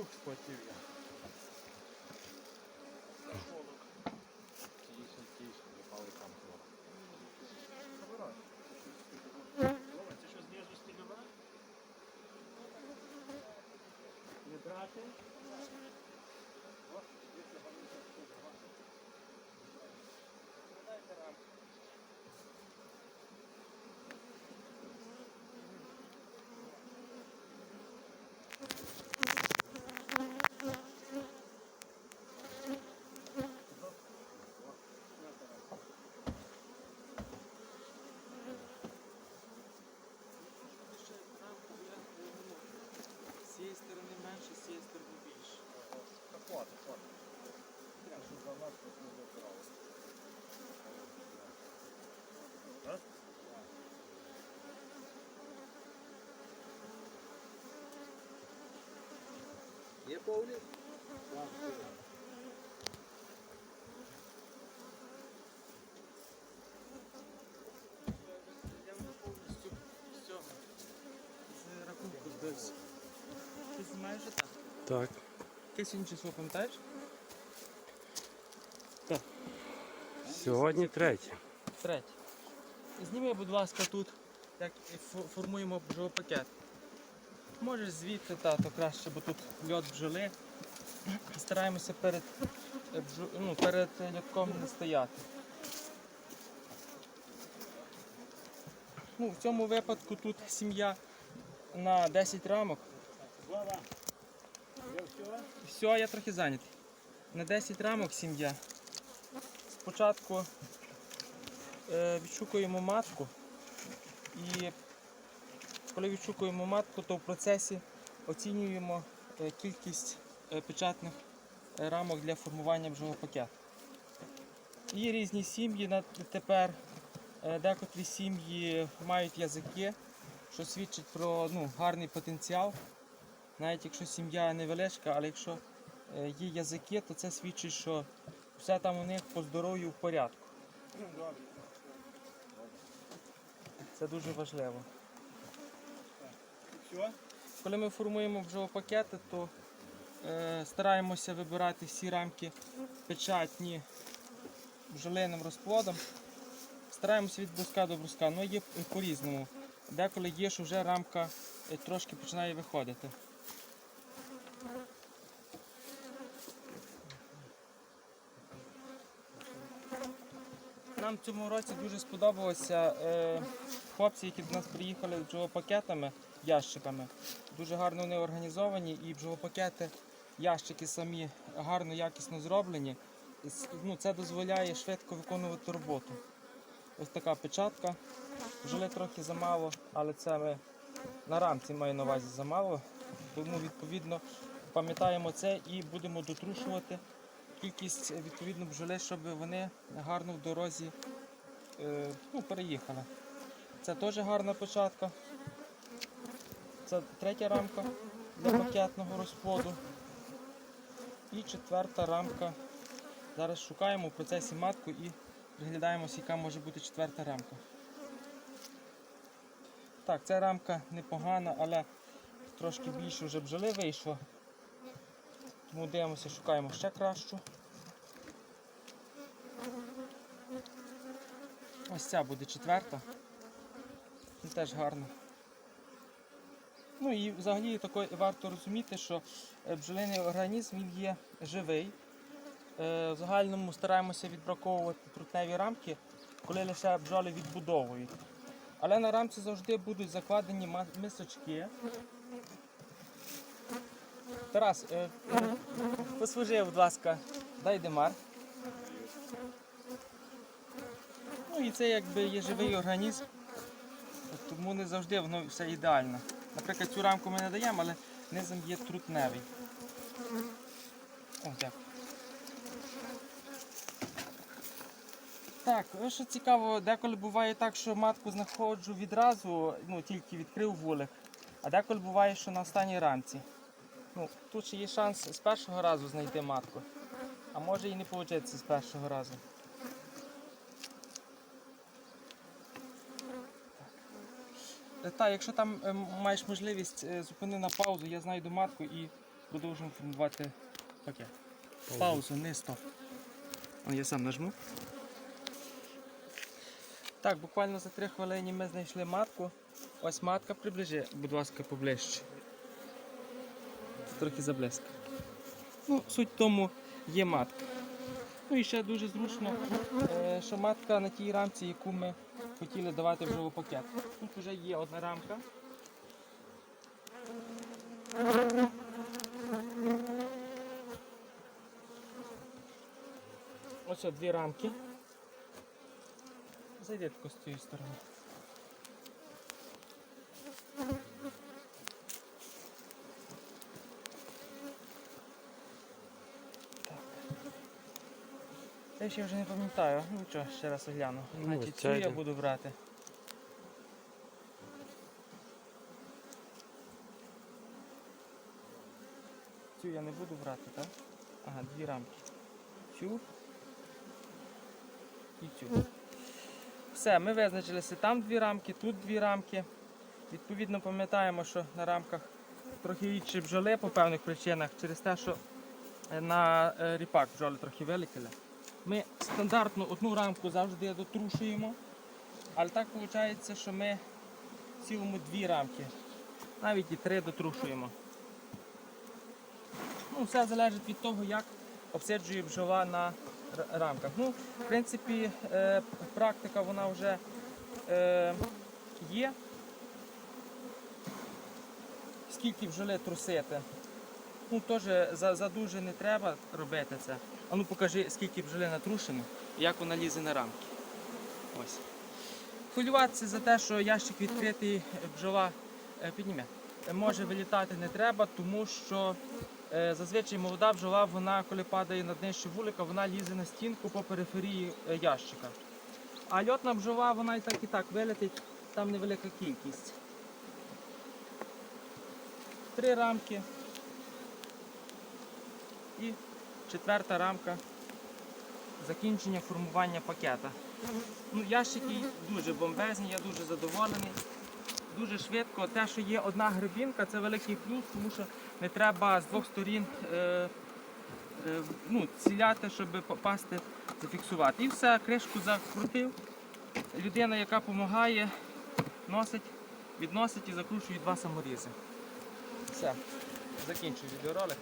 Ух, спотів я. Тише, тише, випали там хлоп. Це що знизу стільове? Не брати? З цієї сторони менше, з цієї сторони більше. Так хватить, хватить. Я що за нас тут не вибирав. Так? Є повні? З рахунку збився. Ти знімаєш так? Так. Яке сьогодні число, пам'ятаєш? Сьогодні третє. Третє. Зніми, будь ласка, тут, як фо- формуємо бджолопакет. Можеш звідти, тато, краще, бо тут льот бджоли. Стараємося перед, е, ну, перед льотком не стояти. Ну, в цьому випадку тут сім'я на 10 рамок. Все, я трохи зайнятий. На 10 рамок сім'я. Спочатку е, відшукуємо матку. І коли відшукуємо матку, то в процесі оцінюємо е, кількість е, печатних е, рамок для формування бджолопакету. Є різні сім'ї тепер. Декотрі сім'ї мають язики, що свідчить про ну, гарний потенціал. Навіть якщо сім'я невеличка, але якщо є язики, то це свідчить, що все там у них по здоров'ю в порядку. Це дуже важливо. Коли ми формуємо бджолопакети, то е, стараємося вибирати всі рамки печатні бджолиним розплодом. Стараємося від бруска до бруска, але є по-різному. Деколи є, що вже рамка е, трошки починає виходити. В цьому році дуже сподобалося е, хлопці, які до нас приїхали з бджолопакетами, ящиками. Дуже гарно вони організовані і бджолопакети, ящики самі гарно, якісно зроблені. Ну, це дозволяє швидко виконувати роботу. Ось така печатка. Бджоли трохи замало, але це ми на рамці маю на увазі замало. Тому відповідно пам'ятаємо це і будемо дотрушувати кількість е, відповідно бджоли, щоб вони гарно в дорозі е, ну, переїхали. Це теж гарна початка. Це третя рамка для пакетного розплоду. І четверта рамка. Зараз шукаємо в процесі матку і приглядаємося, яка може бути четверта рамка. Так, ця рамка непогана, але трошки більше вже бджоли вийшло. Тому дивимося, шукаємо ще кращу. Ось ця буде четверта. Теж гарна. Ну і взагалі тако варто розуміти, що е, бджолиний організм він є живий. Е, В загальному стараємося відбраковувати трутневі рамки, коли лише бджоли відбудовують. Але на рамці завжди будуть закладені мисочки. Тарас, е, е, послужи, будь ласка, дай демар. Ну і це якби є живий організм, тому не завжди воно все ідеально. Наприклад, цю рамку ми не даємо, але низом є трутневий. О, дякую. Так, ось що цікаво, деколи буває так, що матку знаходжу відразу, ну тільки відкрив вулик, а деколи буває, що на останній рамці. Ну, тут ще є шанс з першого разу знайти матку, а може і не вийде з першого разу. Так, якщо там е, маєш можливість, е, зупини на паузу, я знайду матку і продовжуємо формувати пакет. Паузу, не стоп. Я сам нажму. Так, буквально за 3 хвилини ми знайшли матку. Ось матка, приближи, будь ласка, поближче. Трохи заблизько. Ну, суть в тому є матка. Ну і ще дуже зручно, е, що матка на тій рамці, яку ми хотіли давати в живопакет. Тут вже є одна рамка. Ось дві рамки. Тако з цієї сторони. Це ще вже не пам'ятаю. Ну нічого, ще раз огляну. Ну, Значить, цю я буду брати. Цю я не буду брати, так? Ага, дві рамки. Цю і цю. Все, ми визначилися. Там дві рамки, тут дві рамки. Відповідно, пам'ятаємо, що на рамках трохи рідші бджоли по певних причинах, через те, що е, на е, ріпак бджоли трохи вилетіли. Ми стандартну одну рамку завжди дотрушуємо, але так виходить, що ми в цілому дві рамки, навіть і три дотрушуємо. Ну, все залежить від того, як обсиджує бджола на рамках. Ну, в принципі, е, практика вона вже е, є. Скільки бджоли трусити. Ну, теж за, за дуже не треба робити це. А ну покажи, скільки бджоли натрушено і як вона лізе на рамки. Ось. Хвилюватися за те, що ящик відкритий, бджола е, підніме. Е, Може вилітати не треба, тому що е, зазвичай молода бджола, вона, коли падає на днище вулика, вона лізе на стінку по периферії е, ящика. А льотна бджола, вона і так і так вилетить, там невелика кількість. Три рамки. І четверта рамка закінчення формування пакета. Ну, ящики дуже бомбезні, я дуже задоволений. Дуже швидко. Те, що є одна грибінка, це великий плюс, тому що не треба з двох сторін е, е, ну, ціляти, щоб попасти, зафіксувати. І все, кришку закрутив. Людина, яка допомагає, носить, відносить і закручує два саморізи. Все, закінчую відеоролик.